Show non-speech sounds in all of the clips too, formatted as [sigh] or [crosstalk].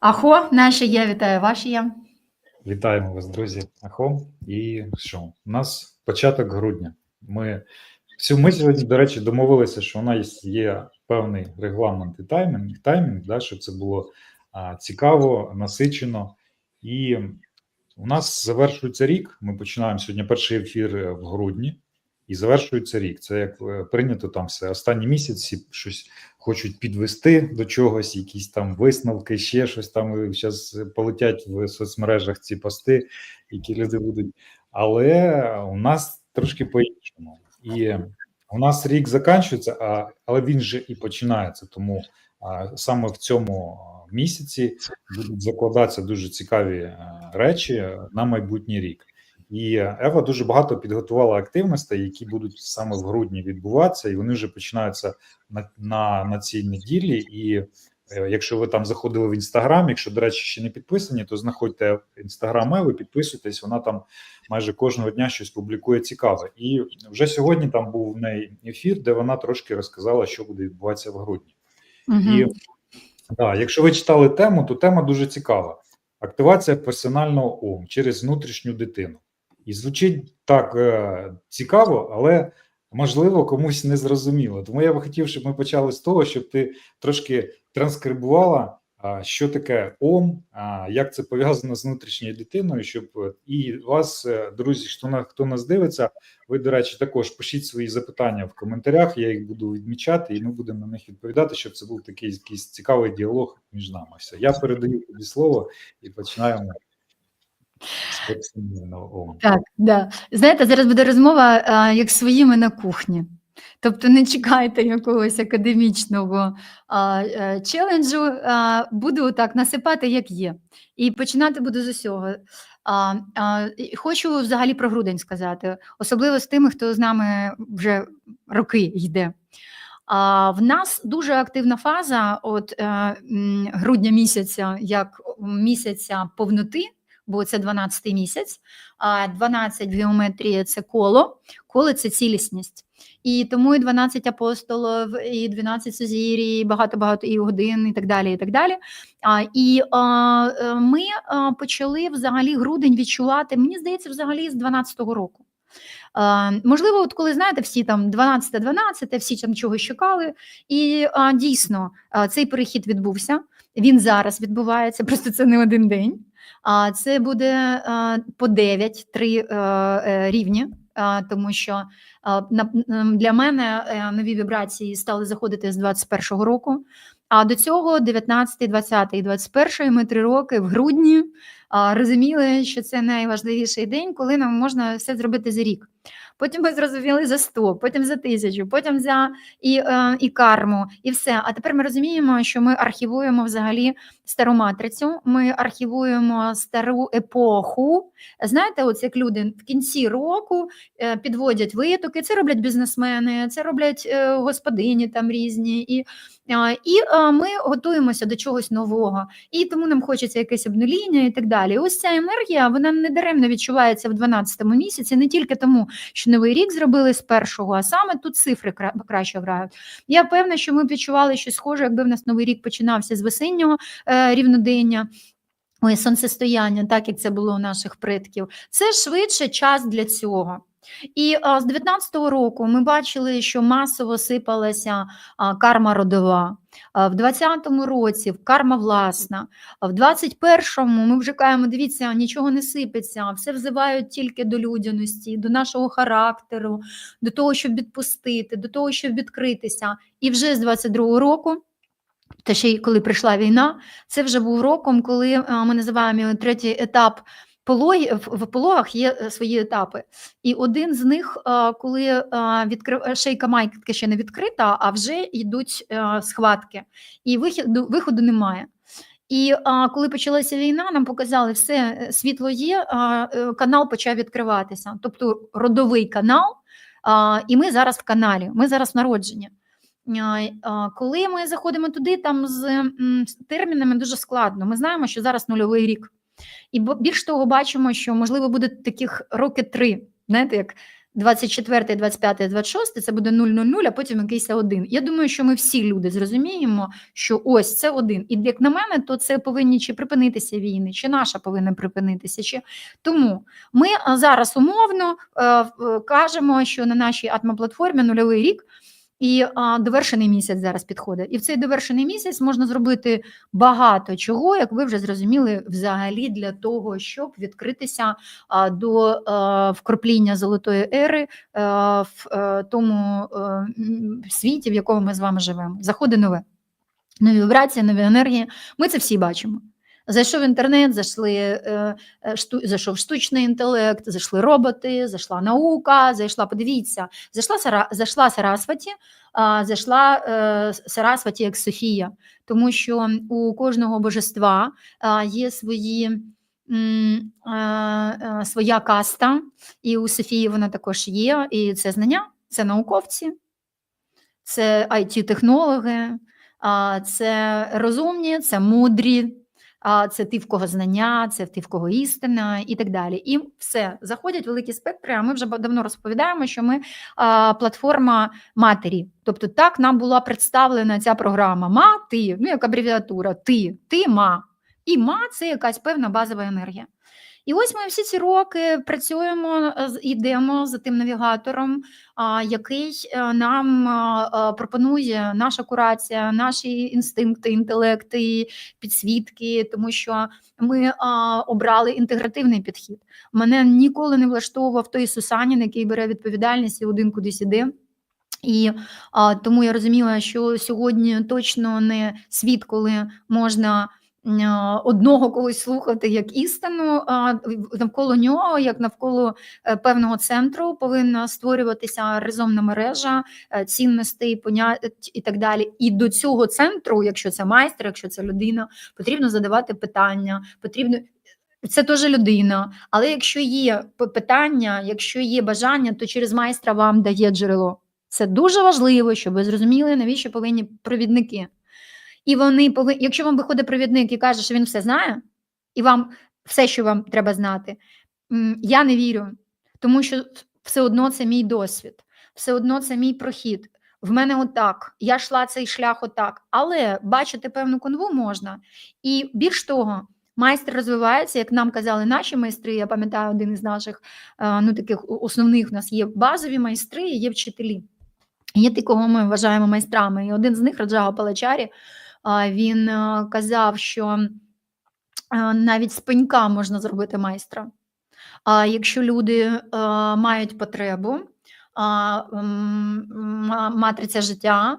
Ахо, наші є, вітаю ваші є. Вітаємо вас, друзі. Ахо. І що? У нас початок грудня. Ми ми сьогодні, до речі, домовилися, що у нас є певний регламент і таймінг, таймінг да, щоб це було а, цікаво, насичено. І у нас завершується рік. Ми починаємо сьогодні перший ефір е, в грудні, і завершується рік. Це як е, прийнято там все. Останні місяці щось хочуть підвести до чогось, якісь там висновки, ще щось там зараз полетять в соцмережах ці пости, які люди будуть. Але у нас трошки по-іншому. І у нас рік закінчується, а, але він же і починається. Тому а, саме в цьому місяці будуть закладатися дуже цікаві а, речі на майбутній рік. І Ева дуже багато підготувала активностей, які будуть саме в грудні відбуватися, і вони вже починаються на на, на цій неділі. І е, якщо ви там заходили в інстаграм, якщо, до речі, ще не підписані, то знаходьте інстаграм Еви, підписуйтесь. Вона там майже кожного дня щось публікує цікаве. І вже сьогодні там був в неї ефір, де вона трошки розказала, що буде відбуватися в грудні. Угу. І да, якщо ви читали тему, то тема дуже цікава: активація персонального ОМ через внутрішню дитину. І звучить так е, цікаво, але можливо комусь не зрозуміло. Тому я би хотів, щоб ми почали з того, щоб ти трошки транскрибувала, що таке ОМ, як це пов'язано з внутрішньою дитиною. Щоб е, і вас, е, друзі, хто на хто нас дивиться, ви, до речі, також пишіть свої запитання в коментарях. Я їх буду відмічати, і ми будемо на них відповідати, щоб це був такий якийсь цікавий діалог між нами. Все, я передаю тобі слово і починаємо. ОМ. Так, да. Знаєте, зараз буде розмова а, як своїми на кухні. Тобто не чекайте якогось академічного а, е, челенджу, а, буду так насипати, як є. І починати буду з усього. А, а, хочу взагалі про грудень сказати, особливо з тими, хто з нами вже роки йде. А, в нас дуже активна фаза от е, грудня місяця, як місяця повноти, бо це 12 місяць, а 12 в геометрії це коло, коло це цілісність. І тому і 12 апостолів, і 12 сузірій, багато-багато і годин, і так далі. І так далі. А, і а, е, ми почали взагалі грудень відчувати, мені здається, взагалі з 12-го року. А, можливо, от коли знаєте, всі там 12-12, всі там чогось чекали, і а, дійсно а, цей перехід відбувся. Він зараз відбувається, просто це не один день. А це буде по 9 три е, рівні, тому що для мене е, нові вібрації стали заходити з 21-го року. А до цього 19, 20 і 21 ми три роки в грудні розуміли, що це найважливіший день, коли нам можна все зробити за рік. Потім ми зрозуміли за 100, потім за тисячу, потім за і, е, і карму, і все. А тепер ми розуміємо, що ми архівуємо взагалі стару матрицю, ми архівуємо стару епоху. Знаєте, от як люди в кінці року е, підводять витоки, це роблять бізнесмени, це роблять е, господині там різні. І, і ми готуємося до чогось нового. І тому нам хочеться якесь обнуління і так далі. Ось ця енергія, вона не даремно відчувається в 12-му місяці, не тільки тому, що новий рік зробили з першого, а саме тут цифри краще грають. Я певна, що ми відчували щось схоже, якби в нас новий рік починався з весеннього е, рівнодення. Ой, сонцестояння, так як це було у наших предків, це швидше час для цього. І а, з 19-го року ми бачили, що масово сипалася а, карма родова. А, в 20-му році карма власна. А в 21-му ми вже кажемо, дивіться, нічого не сипеться, все взивають тільки до людяності, до нашого характеру, до того, щоб відпустити, до того, щоб відкритися. І вже з 22-го року. Та ще й коли прийшла війна, це вже був роком, коли ми називаємо його третій етап в, пологах є е, свої етапи. І один з них, коли а, відкрив шейка майки ще не відкрита, а вже йдуть схватки, і вихіду, виходу немає. І коли почалася війна, нам показали, все е, світло є, е, канал почав відкриватися, тобто родовий канал. І ми зараз в каналі, ми зараз а, Коли ми заходимо туди, там з термінами дуже складно. Ми знаємо, що зараз нульовий рік. І більш того, бачимо, що можливо буде таких роки три. Знаєте, як 24, 25, 26 це буде 000, а потім якийсь один. Я думаю, що ми всі люди зрозуміємо, що ось це один. І як на мене, то це повинні чи припинитися війни, чи наша повинна припинитися. Чи... Тому ми зараз умовно е, в- кажемо, що на нашій атмоплатформі нульовий рік. І а, довершений місяць зараз підходить. І в цей довершений місяць можна зробити багато чого, як ви вже зрозуміли, взагалі для того, щоб відкритися а, до е, вкропління золотої ери е, в е, тому м, світі, в якому ми з вами живемо. Заходи нове. Нові вібрації, нові енергії. Ми це всі бачимо. Зайшов інтернет, зайшли, е, е, шту, зайшов штучний інтелект, зайшли роботи, зайшла наука, зайшла, подивіться, зайшла, Сара, зайшла Сарасваті, зайшла е, Сарасваті як Софія, тому що у кожного божества є свої. Своя каста, і у Софії вона також є. І це знання, це науковці, це IT-технологи, це розумні, це мудрі, це ти в кого знання, це ти в кого істина, і так далі. І все заходять великі спектри. А ми вже давно розповідаємо, що ми платформа матері. Тобто, так нам була представлена ця програма. Ма, ти, ну як абревіатура, ти, ти ма. І ма це якась певна базова енергія. І ось ми всі ці роки працюємо, е, йдемо за тим навігатором, який е, нам а, пропонує наша курація, наші інстинкти, інтелекти, підсвітки, тому що ми обрали інтегративний підхід. Мене ніколи не влаштовував той Сусанін, який бере відповідальність і один кудись іде. І а, тому я розуміла, що сьогодні точно не світ, коли можна одного когось слухати як істину, а навколо нього, як навколо е, певного центру, повинна створюватися резонна мережа е, цінностей, понять і так далі. І до цього центру, якщо це майстер, якщо це людина, потрібно задавати питання, потрібно. Це теж людина, але якщо є питання, якщо є бажання, то через майстра вам дає джерело. Це дуже важливо, щоб ви зрозуміли, навіщо повинні провідники. І вони повинні, якщо вам виходить провідник і каже, що він все знає, і вам все, що вам треба знати, я не вірю, тому що все одно це мій досвід, все одно це мій прохід. В мене отак, я йшла цей шлях отак, але бачити певну конву можна. І більш того, майстер розвивається, як нам казали наші майстри. Я пам'ятаю, один із наших е, ну, таких основних у нас є базові майстри, є вчителі. Є ті, кого ми вважаємо майстрами. І один з них, Раджага Палачарі, він е, казав, що е, навіть з пенька можна зробити майстра. А якщо люди е, мають потребу, матриця життя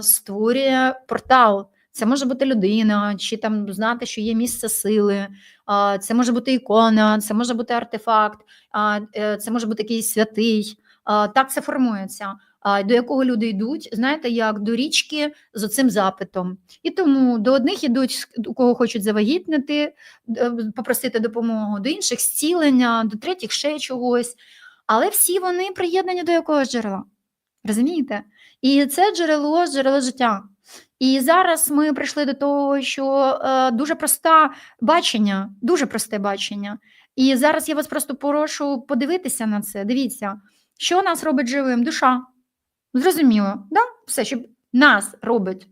створює портал. Це може бути людина, чи там знати, що є місце сили, це може бути ікона, це може бути артефакт, це може бути якийсь святий. Так це формується. До якого люди йдуть, знаєте, як до річки з оцим запитом. І тому до одних ідуть, у кого хочуть завагітнити, е, попросити допомогу, до інших зцілення, до третіх ще чогось. Але всі вони приєднані до якогось джерела. Розумієте? І це джерело, джерело життя. І зараз ми прийшли до того, що е, дуже просте бачення, дуже просте бачення. І зараз я вас просто прошу подивитися на це. Дивіться, що нас робить живим? Душа. Зрозуміло, да? все, що нас робить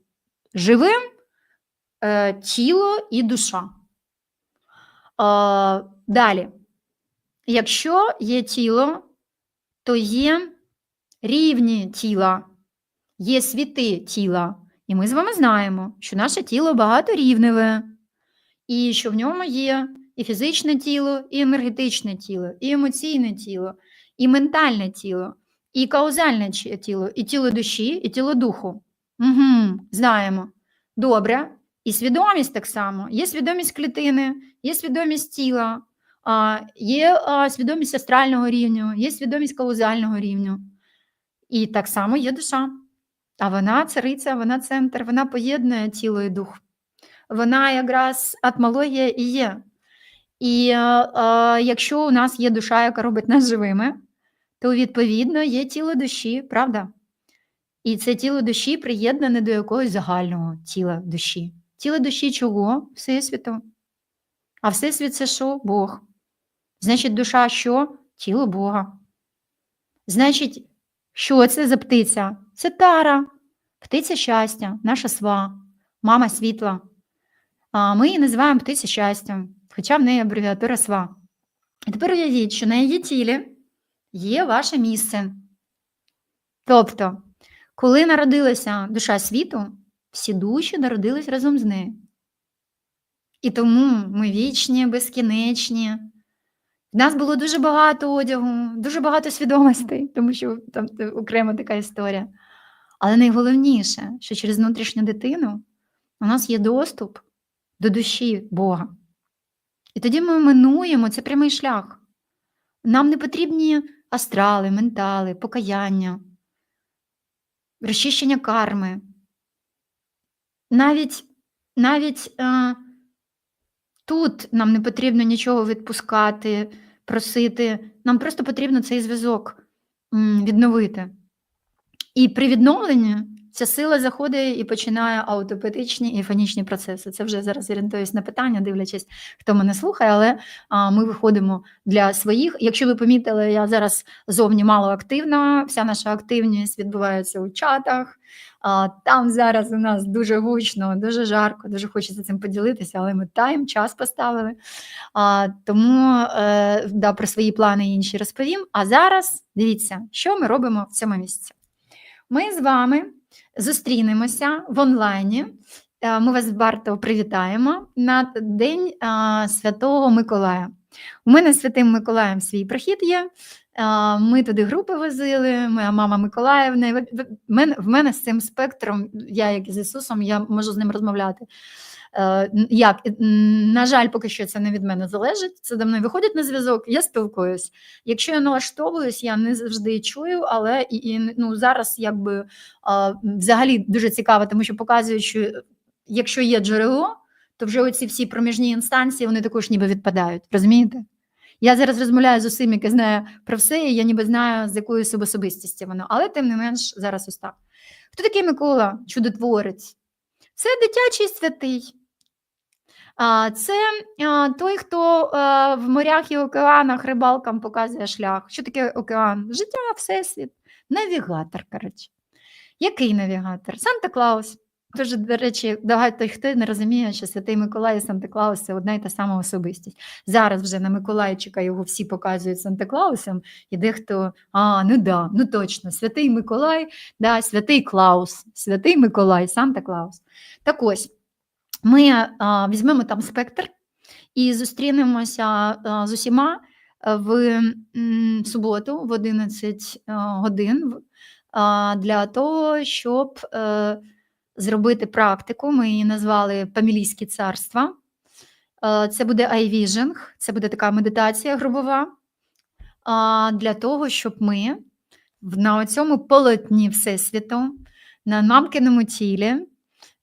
живим е, тіло і душа. Е, далі. Якщо є тіло, то є рівні тіла, є світи тіла. І ми з вами знаємо, що наше тіло багаторівневе, і що в ньому є і фізичне тіло, і енергетичне тіло, і емоційне тіло, і ментальне тіло, і каузальне тіло, і тіло душі, і тіло духу. Угу, знаємо. Добре. І свідомість так само. Є свідомість клітини, є свідомість тіла, є свідомість астрального рівню, є свідомість каузального рівню. І так само є душа. А вона цариця, вона центр, вона поєднує тіло і дух. Вона якраз атмологія і є. І е, е, якщо у нас є душа, яка робить нас живими, то відповідно є тіло душі, правда? І це тіло душі приєднане до якогось загального тіла душі. Тіло душі чого? Всесвіту. А Всесвіт це що? Бог. Значить, душа що? Тіло Бога. Значить, що це за птиця? Це тара, птиця щастя, наша сва, мама світла. А ми її називаємо птиця щастя, хоча в неї абревіатура сва. І тепер уявіть, що на її тілі є ваше місце. Тобто, коли народилася душа світу, всі душі народились разом з нею. І тому ми вічні, безкінечні. В нас було дуже багато одягу, дуже багато свідомостей, тому що там окрема така історія. Але найголовніше, що через внутрішню дитину у нас є доступ до душі Бога. І тоді ми минуємо це прямий шлях. Нам не потрібні астрали, ментали, покаяння, розчищення карми. Навіть, навіть е, тут нам не потрібно нічого відпускати, просити. Нам просто потрібно цей зв'язок відновити. І при відновленні ця сила заходить і починає аутопатичні і фонічні процеси. Це вже зараз орієнтуюсь на питання, дивлячись, хто мене слухає, але а, ми виходимо для своїх. Якщо ви помітили, я зараз зовні мало активна, вся наша активність відбувається у чатах. А, там зараз у нас дуже гучно, дуже жарко, дуже хочеться цим поділитися, але ми тайм, час поставили. А, тому е, да, про свої плани інші розповім. А зараз дивіться, що ми робимо в цьому місці. Ми з вами зустрінемося в онлайні. Е, Ми вас варто привітаємо на День Святого Миколая. У мене Святим Миколаєм свій прохід є. Ми туди групи возили, моя мама Миколаївна. в мене з цим спектром, я як з Ісусом, я можу з ним розмовляти. Е, Як? На жаль, поки що це не від мене залежить. Це до мене виходить на зв'язок, я спілкуюсь. Якщо я налаштовуюсь, я не завжди чую, але і, і, ну, зараз якби взагалі дуже цікаво, тому що показують, що якщо є джерело, то вже оці всі проміжні інстанції вони також ніби відпадають. Розумієте? Я зараз розмовляю з усім, яке знає про все, і я ніби знаю, з якою особистістю воно. Але тим не менш, зараз ось так. Хто такий Микола, чудотворець? Це дитячий святий. Це той, хто в морях і океанах рибалкам показує шлях. Що таке океан? Життя, всесвіт, навігатор. коротше. Який навігатор? Санта Клаус. Тож, до речі, багато хто не розуміє, що Святий Миколай і Санта Клаус це одна й та сама особистість. Зараз вже на Миколайчика його всі показують Санта Клаусом, і дехто, а, ну да, ну точно, Святий Миколай, да, Святий Клаус, Святий Миколай, Санта Клаус. Так ось, ми а, візьмемо там спектр і зустрінемося а, з усіма в м, суботу в 11 а, годин для того, щоб е, зробити практику. Ми її назвали Памілійські царства. Е, Це буде айвіжинг, це буде така медитація грубова. Для того, щоб ми на цьому полотні Всесвіту, на мамкиному тілі,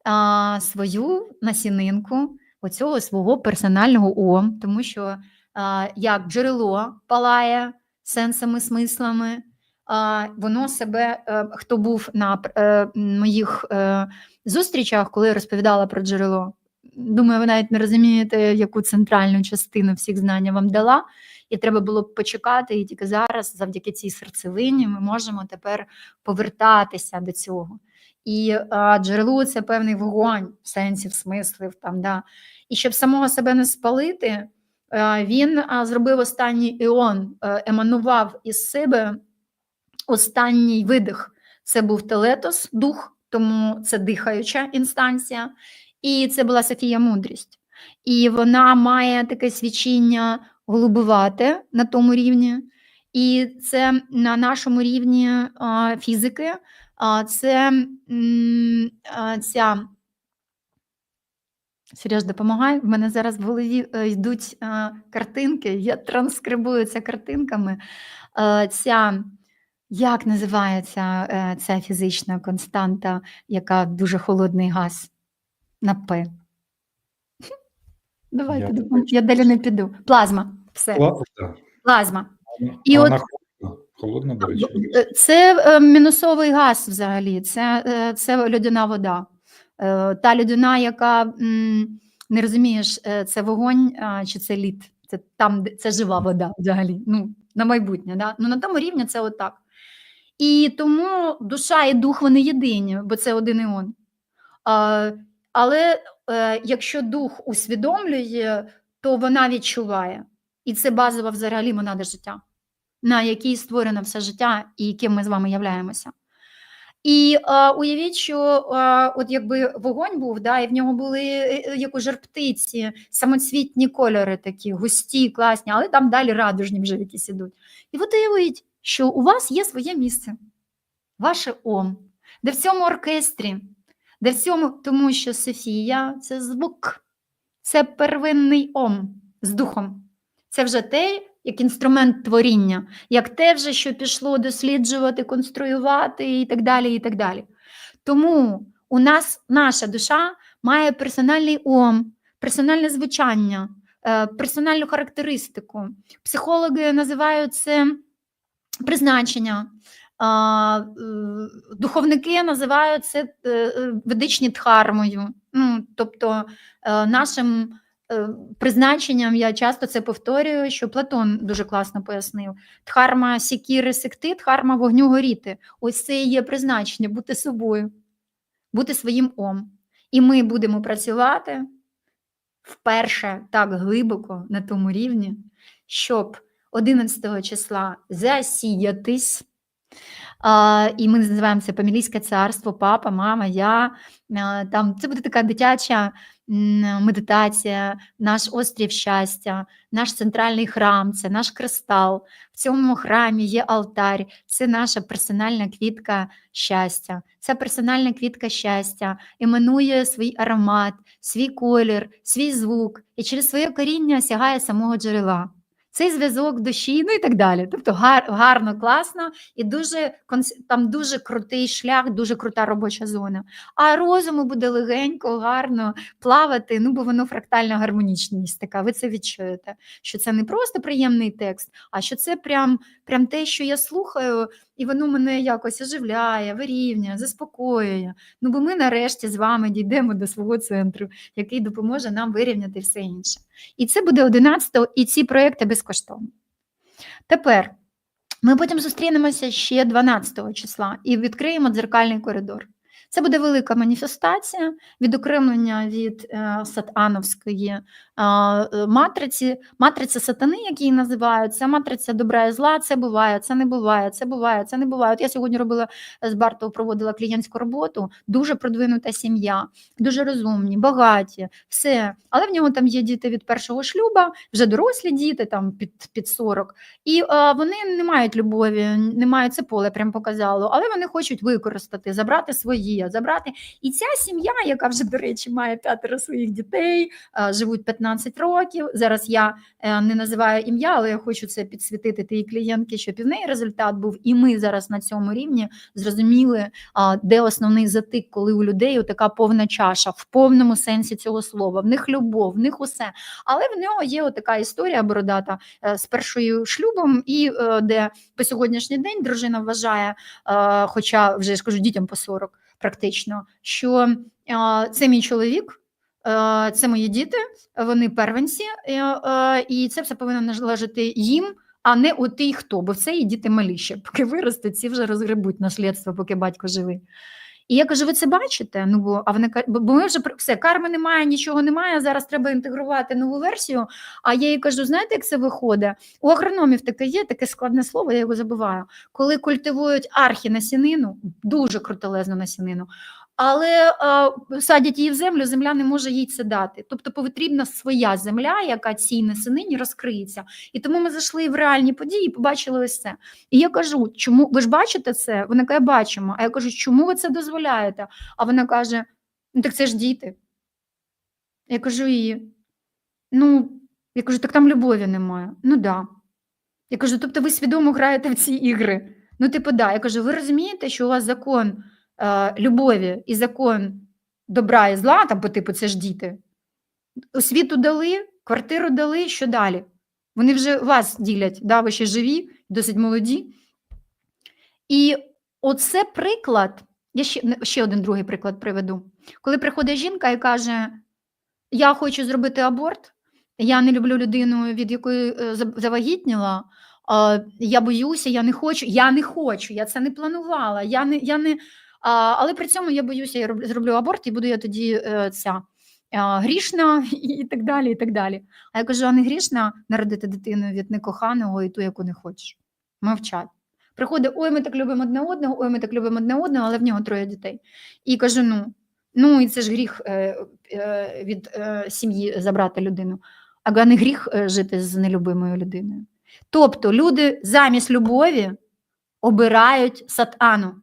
а, свою насінинку, оцього свого персонального ом, тому що а, як джерело палає сенсами, смислами, а, воно себе, е, хто був на е, моїх е, зустрічах, коли я розповідала про джерело. Думаю, ви навіть не розумієте, яку центральну частину всіх знань я вам дала, і треба було б почекати, і тільки зараз, завдяки цій серцевині, ми можемо тепер повертатися до цього. І а, джерело це певний вогонь в сенсі, в смислів там, да. І щоб самого себе не спалити, а, він а, зробив останній іон, е, еманував із себе останній видих. Це був телетос, дух, тому це дихаюча інстанція, і це була Софія мудрість. І вона має таке свічіння голубувате на тому рівні, і це на нашому рівні а, фізики. Це ця. Сереж, допомагай. В мене зараз в голові е, йдуть е, картинки, я транскрибую це картинками. Е, ця, як називається ця фізична константа, яка дуже холодний газ на П? Давайте, Я я далі не піду. Плазма. Все, плазма. І І от- холодна, речі. Е, Це е, мінусовий газ взагалі, це, е, це льодяна вода. Та людина, яка не розумієш, це вогонь чи це лід. Це там, де це жива вода взагалі. Ну, на майбутнє. Да? Ну, на тому рівні це отак. І тому душа і дух вони єдині, бо це один іон. А, але якщо дух усвідомлює, то вона відчуває. І це базова взагалі монада життя, на якій створено все життя і яким ми з вами являємося. І е, уявіть, що е, от якби вогонь був, да, і в нього були е, е, як у жар-птиці, самоцвітні кольори такі, густі, класні, але там далі радужні вже якісь ідуть. І от уявіть, що у вас є своє місце, ваше ом, де в цьому оркестрі, де в цьому, тому що Софія це звук, це первинний ом з духом. Це вже те, як інструмент творіння, як те вже, що пішло досліджувати, конструювати і так далі. і так далі. Тому у нас наша душа має персональний ом, персональне звучання, е, персональну характеристику. Психологи називають це призначення. е, Духовники називають це е, ведичні дхармою. Ну, тобто нашим призначенням я часто це повторюю, що Платон дуже класно пояснив: дхарма сікіри секти, дхарма вогню горіти. Ось це і є призначення бути собою, бути своїм ом. І ми будемо працювати вперше так глибоко на тому рівні, щоб 11 числа засіятись. І ми називаємо це Помілійське царство, папа, мама, я. А, там це буде така дитяча медитація, наш острів щастя, наш центральний храм, це наш кристал. В цьому храмі є алтарь, це наша персональна квітка щастя. Ця персональна квітка щастя іменує свій аромат, свій колір, свій звук і через своє коріння сягає самого джерела. Цей зв'язок душі, ну і так далі. Тобто гар, гарно, класно і дуже там дуже крутий шлях, дуже крута робоча зона. А розуму буде легенько, гарно плавати, ну бо воно фрактальна гармонічність така. Ви це відчуєте. Що це не просто приємний текст, а що це прям, прям те, що я слухаю, і воно мене якось оживляє, вирівнює, заспокоює. Ну бо ми нарешті з вами дійдемо до свого центру, який допоможе нам вирівняти все інше. І це буде 11-го, і ці проекти безкоштовні. Тепер ми потім зустрінемося ще 12 числа і відкриємо дзеркальний коридор. Це буде велика маніфестація, відокремлення від е, сатановської е, е, матриці, матриця сатани, як її називають, це матриця добра і зла, це буває, це не буває, це буває, це не буває. От я сьогодні робила з Бартою, проводила клієнтську роботу, дуже продвинута сім'я, дуже розумні, багаті, все. Але в нього там є діти від першого шлюба, вже дорослі діти, там під, під 40. І е, вони не мають любові, не мають це поле, прям показало, але вони хочуть використати, забрати свої, забрати. І ця сім'я, яка вже, до речі, має п'ятеро своїх дітей, е, живуть 15 років. Зараз я е, не називаю ім'я, але я хочу це підсвітити тій клієнтки, щоб і в неї результат був. І ми зараз на цьому рівні зрозуміли, де основний затик, коли у людей така повна чаша, в повному сенсі цього слова. В них любов, в них усе. Але в нього є така історія бородата е, з першою шлюбом, і де по сьогоднішній день дружина вважає, хоча вже я ж кажу, дітям по 40 практично, що е, це мій чоловік. е, Це мої діти, вони первенці, е, і це все повинно належати їм, а не у тій хто, бо це і діти малі. Поки виростуть, ці вже розгребуть наслідство, поки батько живий. І я кажу: ви це бачите? Ну бо а вони ка- бо ми вже все, карми немає, нічого немає. Зараз треба інтегрувати нову версію. А я їй кажу: знаєте, як це виходить? У агрономів таке є, таке складне слово, я його забуваю. Коли культивують архі насінину, дуже крутелезну насінину, але е, садять її в землю, земля не може їй це дати. Тобто потрібна своя земля, яка цій насенині розкриється. І тому ми зайшли в реальні події і побачили ось це. І я кажу, чому ви ж бачите це? Вона каже, бачимо. А я кажу, чому ви це дозволяєте? А вона каже: ну так це ж діти. Я кажу їй, ну, я кажу, так там любові немає. Ну да. Я кажу, тобто ви свідомо граєте в ці ігри. Ну, типу, да. Я кажу, ви розумієте, що у вас закон любові і закон добра і зла, там по типу, це ж діти. Освіту дали, квартиру дали, що далі? Вони вже вас ділять, да, ви ще живі, досить молоді. І оце приклад, я ще, ще один другий приклад приведу. Коли приходить жінка і каже: Я хочу зробити аборт, я не люблю людину, від якої е, завагітніла, я боюся, я не хочу, я не хочу, я це не планувала. Я не, я не, а, але при цьому я боюся, я роблю, зроблю аборт, і буду я тоді е, ця а, грішна [laughs] і так далі. і так далі. А я кажу: а не грішна народити дитину від некоханого і ту, яку не хочеш. Мовчать. Приходить, ой, ми так любимо одне одного, ой, ми так любимо одне одного, але в нього троє дітей. І кажу: ну, ну і це ж гріх е, е, від е, сім'ї забрати людину. А не гріх е, жити з нелюбимою людиною. Тобто люди замість любові обирають сатану,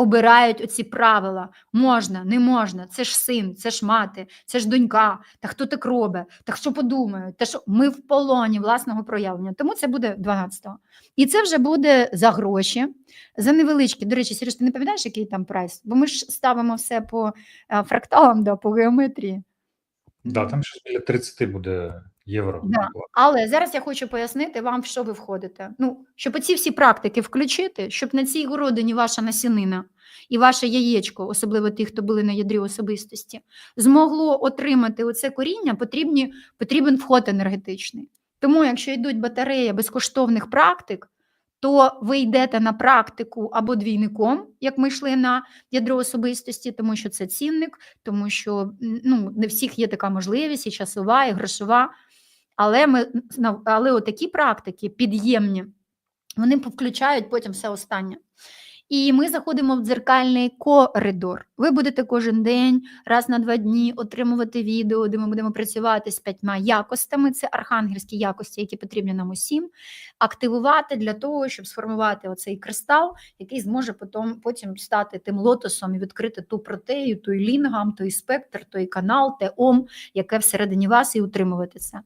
обирають оці правила. Можна, не можна, це ж син, це ж мати, це ж донька. Та хто так робить? Та що подумають? Та що ми в полоні власного проявлення. Тому це буде 12-го. І це вже буде за гроші, за невеличкі. До речі, Сереж, ти не пам'ятаєш, який там прайс? Бо ми ж ставимо все по е, фракталам, да, по геометрії. Да, там щось біля 30 буде євро. Да. Але зараз я хочу пояснити вам, в що ви входите. Ну, щоб оці всі практики включити, щоб на цій городині ваша насінина і ваше яєчко, особливо ті, хто були на ядрі особистості, змогло отримати оце коріння, потрібні, потрібен вход енергетичний. Тому, якщо йдуть батареї безкоштовних практик, то ви йдете на практику або двійником, як ми йшли на ядро особистості, тому що це цінник, тому що ну, не всіх є така можливість, і часова, і грошова. Але ми але отакі практики під'ємні, вони включають потім все останнє. І ми заходимо в дзеркальний коридор. Ви будете кожен день, раз на два дні отримувати відео, де ми будемо працювати з п'ятьма якостями. Це архангельські якості, які потрібні нам усім, активувати для того, щоб сформувати оцей кристал, який зможе потім, потім стати тим лотосом і відкрити ту протею, той лінгам, той спектр, той канал, те ом, яке всередині вас, і утримувати це.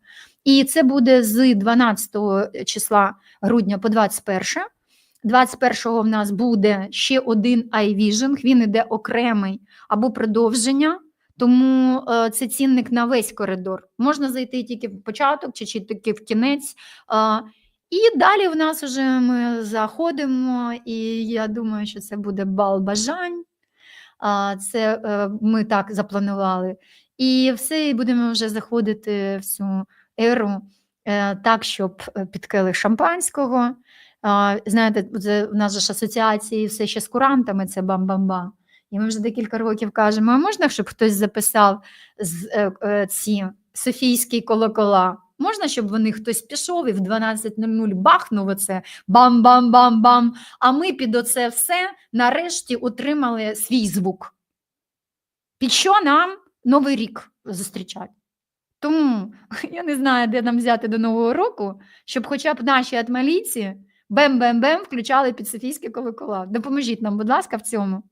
І це буде з 12 числа грудня по 21. 21-го в нас буде ще один iVision, він іде окремий або продовження, тому е, це цінник на весь коридор. Можна зайти тільки в початок чи, чи тільки в кінець. Е, і далі в нас вже ми заходимо, і я думаю, що це буде бал бажань. Це е, ми так запланували. І все, і будемо вже заходити в цю еру так, щоб під шампанського. Знаєте, це в нас же ж асоціації все ще з курантами, це бам-бам-бам. І ми вже декілька років кажемо: а можна, щоб хтось записав е, е, ці Софійські колокола? Можна, щоб вони хтось пішов і в 12.00 бахнув оце бам-бам-бам-бам. А ми під оце все нарешті отримали свій звук. Під що нам Новий рік зустрічати? Тому [laughs] я не знаю, де нам взяти до Нового року, щоб хоча б наші атмалійці бем-бем-бем включали підсофійські колокола. Допоможіть нам, будь ласка, в цьому.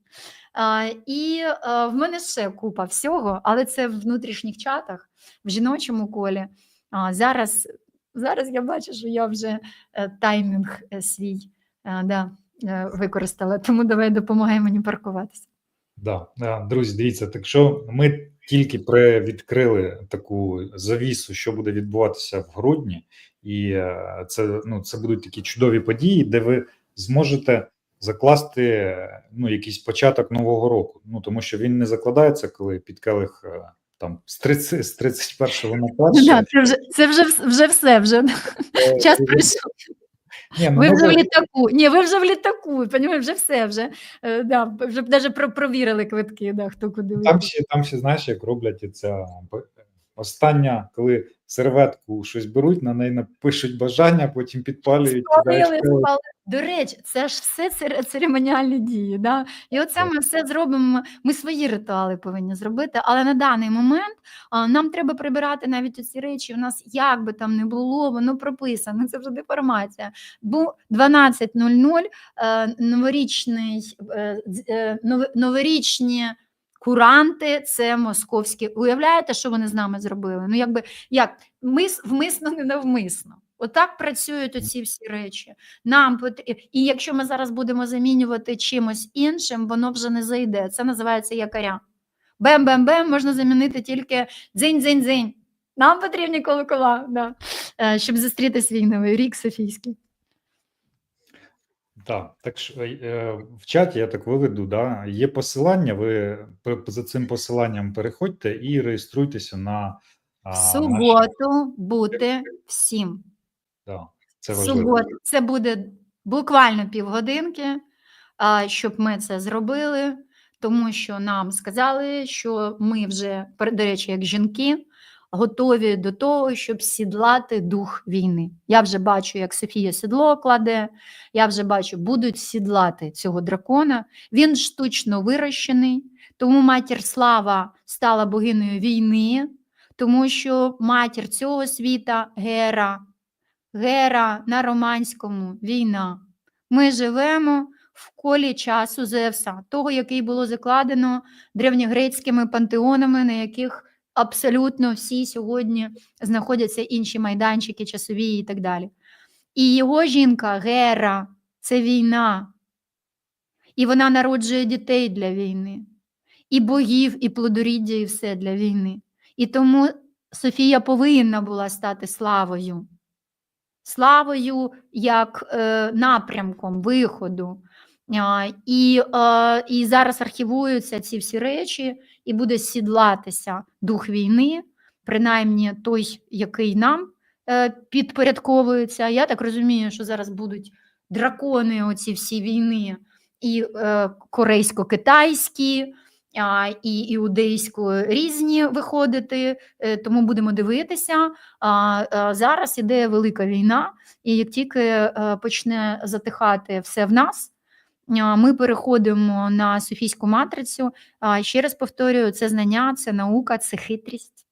А, і а, в мене ще купа всього, але це в внутрішніх чатах, в жіночому колі. А, зараз, зараз я бачу, що я вже е, таймінг е, свій е, да, е, використала, тому давай допомагай мені паркуватися. Да, друзі, дивіться, так що ми тільки привідкрили таку завісу, що буде відбуватися в грудні, і е, це, ну, це будуть такі чудові події, де ви зможете закласти ну, якийсь початок нового року. Ну тому що він не закладається, коли під келих е, там з 30, з 31 на перше. Да, це вже, це вже, вже все, вже е, час прийшов. Ні, ну, Ви вже в літаку. Ні, ви вже в літаку, понімаєш, вже все, вже, е, да, вже навіть провірили квитки, да, хто куди Там ще, там ще знаєш, як роблять ця остання, коли серветку щось беруть, на неї напишуть бажання, потім підпалюють. Спалили, спалили. До речі, це ж все церемоніальні дії. Да? І оце ми все зробимо. Ми свої ритуали повинні зробити, але на даний момент а, нам треба прибирати навіть ці речі. У нас як би там не було, воно прописано. Це вже деформація. Бо 12.00 е, новорічний е, е, новорічні. Куранти це московські. Уявляєте, що вони з нами зробили? Ну, якби як мис, вмисно, не навмисно. Отак працюють оці всі речі. Нам і якщо ми зараз будемо замінювати чимось іншим, воно вже не зайде. Це називається якоря. Бем-бем-бем можна замінити тільки дзинь-дзинь-дзинь. Нам потрібні колокола, да. е, щоб зустріти свій новий рік Софійський. Так, так що е, в чаті я так виведу, да, є посилання, ви за цим посиланням переходьте і реєструйтеся на В суботу бути всім. Да. Це важливо. Це буде буквально півгодинки, а, щоб ми це зробили, тому що нам сказали, що ми вже, до речі, як жінки, готові до того, щоб сідлати дух війни. Я вже бачу, як Софія сідло кладе, я вже бачу, будуть сідлати цього дракона. Він штучно вирощений, тому матір Слава стала богинею війни, тому що матір цього світа Гера. Гера на романському війна. Ми живемо в колі часу Зевса, того, який було закладено древньогрецькими пантеонами, на яких абсолютно всі сьогодні знаходяться інші майданчики, часові і так далі. І його жінка Гера це війна. І вона народжує дітей для війни, і богів, і плодоріддя, і все для війни. І тому Софія повинна була стати славою славою як е, напрямком виходу. А, і, е, і зараз архівуються ці всі речі, і буде сідлатися дух війни, принаймні той, який нам е, підпорядковується. Я так розумію, що зараз будуть дракони, оці всі війни, і е, корейсько-китайські, і іудейсько різні виходити, е, тому будемо дивитися. А, зараз іде велика війна, і як тільки почне затихати все в нас, ми переходимо на Софійську матрицю. Ще раз повторюю, це знання, це наука, це хитрість,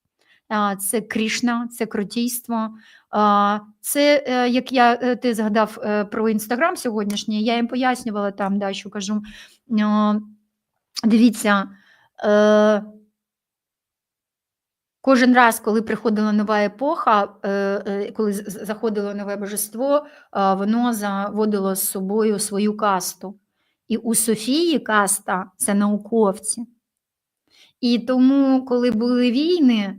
це Крішна, це крутійство. Це е, як я е, ти згадав е, про інстаграм сьогоднішній, я їм пояснювала там, да, що кажу. Дивіться. Кожен раз, коли приходила нова епоха, коли заходило нове божество, воно заводило з собою свою касту. І у Софії каста це науковці. І тому, коли були війни,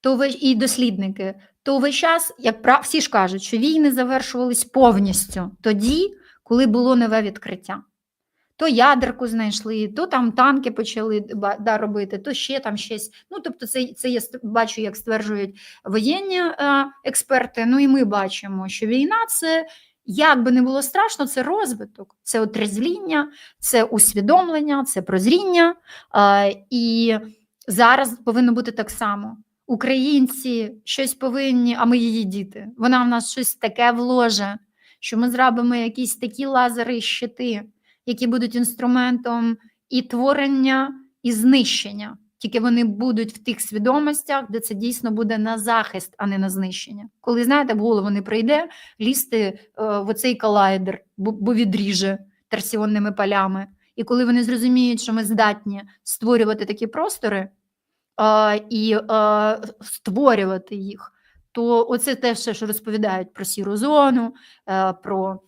то весь, і дослідники, то весь час, як прав, всі ж кажуть, що війни завершувались повністю тоді, коли було нове відкриття. То ядерку знайшли, то там танки почали да, робити, то ще там щось. Ну, тобто, це, це я бачу, як стверджують воєнні е, експерти. Ну і ми бачимо, що війна це як би не було страшно, це розвиток, це отрезвління, це усвідомлення, це прозріння. І зараз повинно бути так само. Українці щось повинні, а ми її діти. Вона в нас щось таке вложить, що ми зробимо якісь такі лазери і щити, які будуть інструментом і творення, і знищення. Тільки вони будуть в тих свідомостях, де це дійсно буде на захист, а не на знищення. Коли знаєте, в голову не прийде лізти е, в оцей колайдер, бо, відріже торсіонними полями. І коли вони зрозуміють, що ми здатні створювати такі простори е, і е, створювати їх, то оце те, що розповідають про сіру зону, про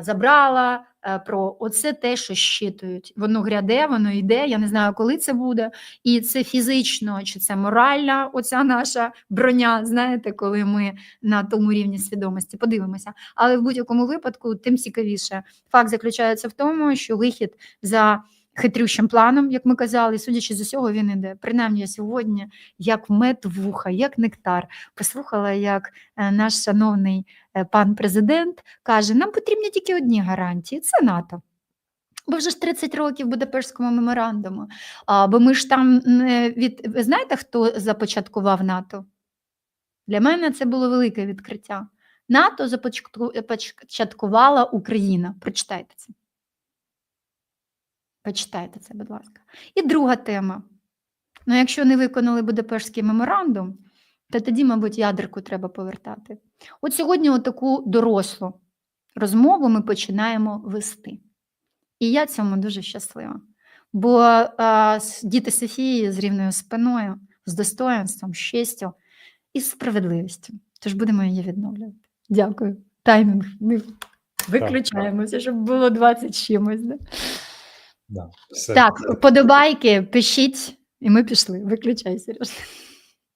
забрала, е, про оце те, що щитують. Воно гряде, воно йде. Я не знаю, коли це буде. І це фізично чи це моральна, оця наша броня. Знаєте, коли ми на тому рівні свідомості подивимося. Але в будь-якому випадку, тим цікавіше. Факт заключається в тому, що вихід за хитрющим планом, як ми казали, судячи з усього, він іде. Принаймні я сьогодні, як мед вуха, як нектар, послухала, як е, наш шановний е, пан президент каже: нам потрібні тільки одні гарантії це НАТО. Бо вже ж 30 років Будапештському меморандуму. А, бо ми ж там від. Ви знаєте, хто започаткував НАТО? Для мене це було велике відкриття. НАТО започаткувала Україна. Прочитайте це. Почитайте це, будь ласка. І друга тема. Ну, якщо не виконали Будапештський меморандум, то тоді, мабуть, ядерку треба повертати. От сьогодні таку дорослу розмову ми починаємо вести. І я цьому дуже щаслива. Бо а, діти Софії з рівною спиною, з достоинством, з честю і з справедливістю. Тож будемо її відновлювати. Дякую. Таймінг. Ми виключаємося, щоб було 20 чимось. Да? Да, все. Так, подобайки, пишіть, і ми пішли. Виключай, Сереж.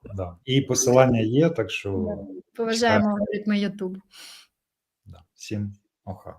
Да. І посилання є, так що Поважаємо алгоритми YouTube. да. всім оха.